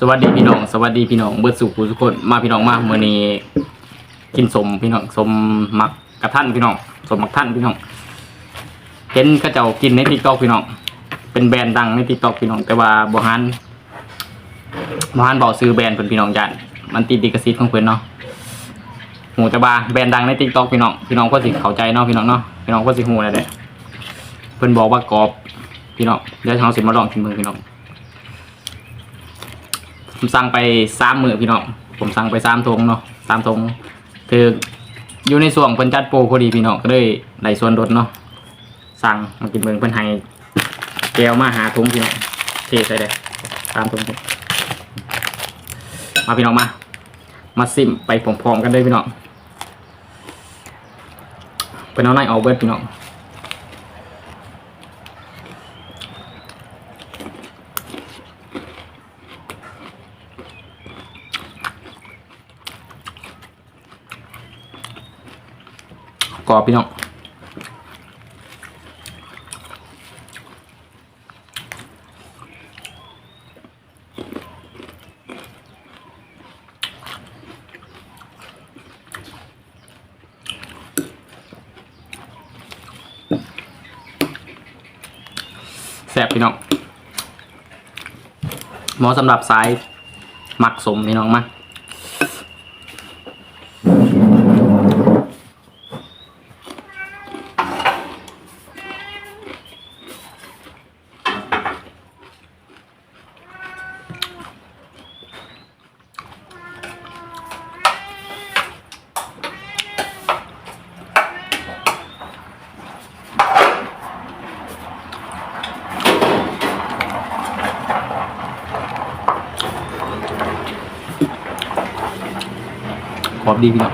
สวัสดีพี่น้องสวัสดีพี่น้องเบิร์ดสุขทุกคนมาพี่น้องมาเมื่อนี้กินสมพี่น้องสมมักกระท่านพี่น้องสมมักท่านพี่น้องเห็นเขาเจ้ากินในติ๊กต็อกพี่น้องเป็นแบรนด์ดังในติ๊กต็อกพี่น้องแต่ว่าบฮันบฮันบอกซื้อแบรนด์เป็นพี่น้องจานมันติดดิกซิตของเพื่อนเนาะหูแต่ว่าแบรนด์ดังในติ๊กต็อกพี่น้องพี่น้องก็สิเข้าใจเนาะพี่น้องเนาะพี่น้องก็สิหูอะไรเด้เพิ่นบอกว่ากรอบพี่น้องเดี๋ยวเราสิมาลองกินมือพี่น้อง ผมสั่งไปสามมือพี่น้องผมสั่งไปสามทงเนาะสามทงคืออยู่ในส่วงเพิ่นจัดโปรพอดีพี่น้องก็เลยได้ส่วนลดเนาะสั่งมากินเบิ่งเพิ่นให้แก้วมาหาทงพี่น้องเทใส่เลยสามทงมาพี่น้องมา มาซิมไปพร้อมๆกันเลยพี่น้องเป็นเอาในออกเบิดพี่น้อง กรอบพี่น้องแซ่บพี่น้องเหมาะสำหรับสายหมักสมพี่น้องมาก รอบดีพี่น้อง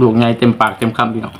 ลูกไงเต็มปากเต็มคำพี่น้อง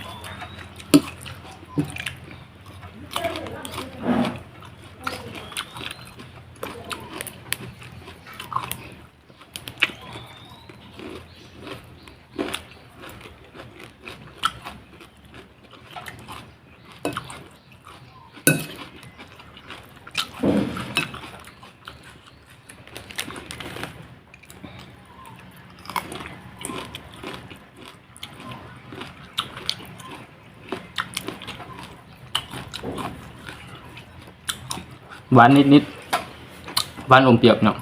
หวานนิดนิดๆหวานอมเปรี้ยวพี่น้อง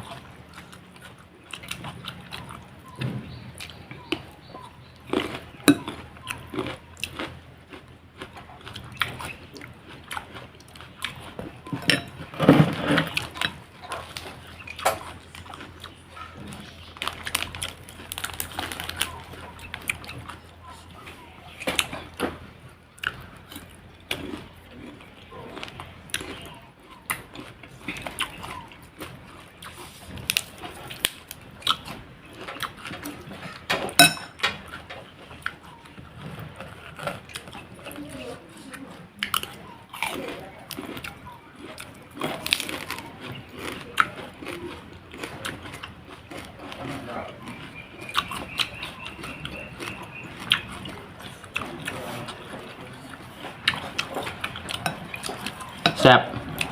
แซ่บ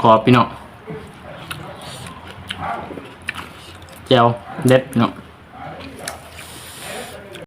ขอพี่น้องแจวเด็ดเนาะ